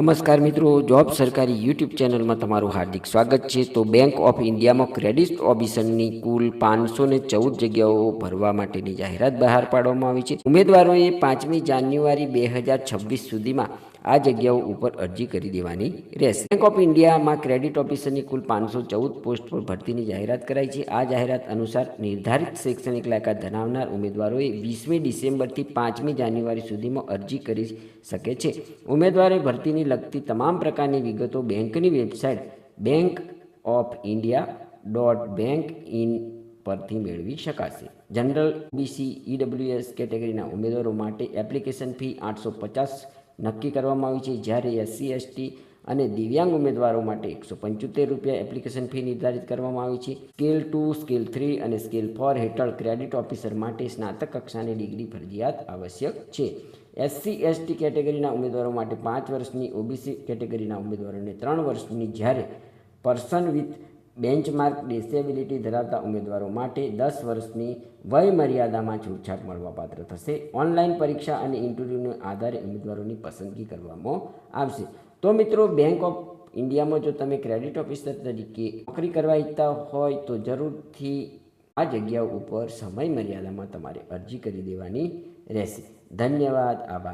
નમસ્કાર મિત્રો, જોબ સરકારી યુટ્યુબ ચેનલમાં તમારું હાર્દિક સ્વાગત છે. તો બેંક ઓફ ઇન્ડિયામાં ક્રેડિટ ઓફિસરની કુલ પાંચસો ને ચૌદ જગ્યાઓ ભરવા માટેની જાહેરાત બહાર પાડવામાં આવી છે. ઉમેદવારોએ પાંચમી જાન્યુઆરી બે હજાર છવ્વીસ સુધીમાં આ જગ્યાઓ ઉપર અરજી કરી દેવાની રહેશે. બેંક ઓફ ઇન્ડિયામાં ક્રેડિટ ઓફિસરની કુલ પાંચસો ચૌદ પોસ્ટ પર ભરતીની જાહેરાત કરાઈ છે. આ જાહેરાત અનુસાર નિર્ધારિત શૈક્ષણિક લાયકાત ધરાવનાર ઉમેદવારોએ વીસમી ડિસેમ્બરથી પાંચમી જાન્યુઆરી સુધીમાં અરજી કરી શકે છે. ઉમેદવારે ભરતીની લગતી તમામ પ્રકારની વિગતો બેંકની website bank of India dot bank in પરથી મેળવી શકાશે. જનરલ બીસી ઈડબ્લ્યુએસ કેટેગરીના ઉમેદવારો માટે એપ્લિકેશન ફી આઠસો પચાસ નક્કી કરવામાં આવી છે. જ્યારે એસસી એસટી અને દિવ્યાંગ ઉમેદવારો માટે એકસો પંચોતેર રૂપિયા એપ્લિકેશન ફી નિર્ધારિત કરવામાં આવી છે. સ્કેલ ટુ, સ્કેલ થ્રી અને સ્કેલ ફોર હેઠળ ક્રેડિટ ઓફિસર માટે સ્નાતક કક્ષાની ડિગ્રી ફરજિયાત આવશ્યક છે. એસસી એસટી કેટેગરીના ઉમેદવારો માટે પાંચ વર્ષની ઓબીસી કેટેગરીના ઉમેદવારોને ત્રણ વર્ષની જ્યારે પર્સન વિથ બેન્ચમાર્ક ડિસેબિલિટી ધરાવતા ઉમેદવારો માટે દસ વર્ષની વય મર્યાદામાં છૂટછાટ મળવાપાત્ર થશે. ઓનલાઈન પરીક્ષા અને ઇન્ટરવ્યૂના આધારે ઉમેદવારોની પસંદગી કરવામાં આવશે. તો મિત્રો બેંક ઓફ ઇન્ડિયામાં જો તમે ક્રેડિટ ઓફિસર તરીકે નોકરી કરવા ઈચ્છતા હોય તો જરૂરથી આ જગ્યા ઉપર સમય મર્યાદામાં તમારે અરજી કરી દેવાની રહેશે. ધન્યવાદ, આભાર.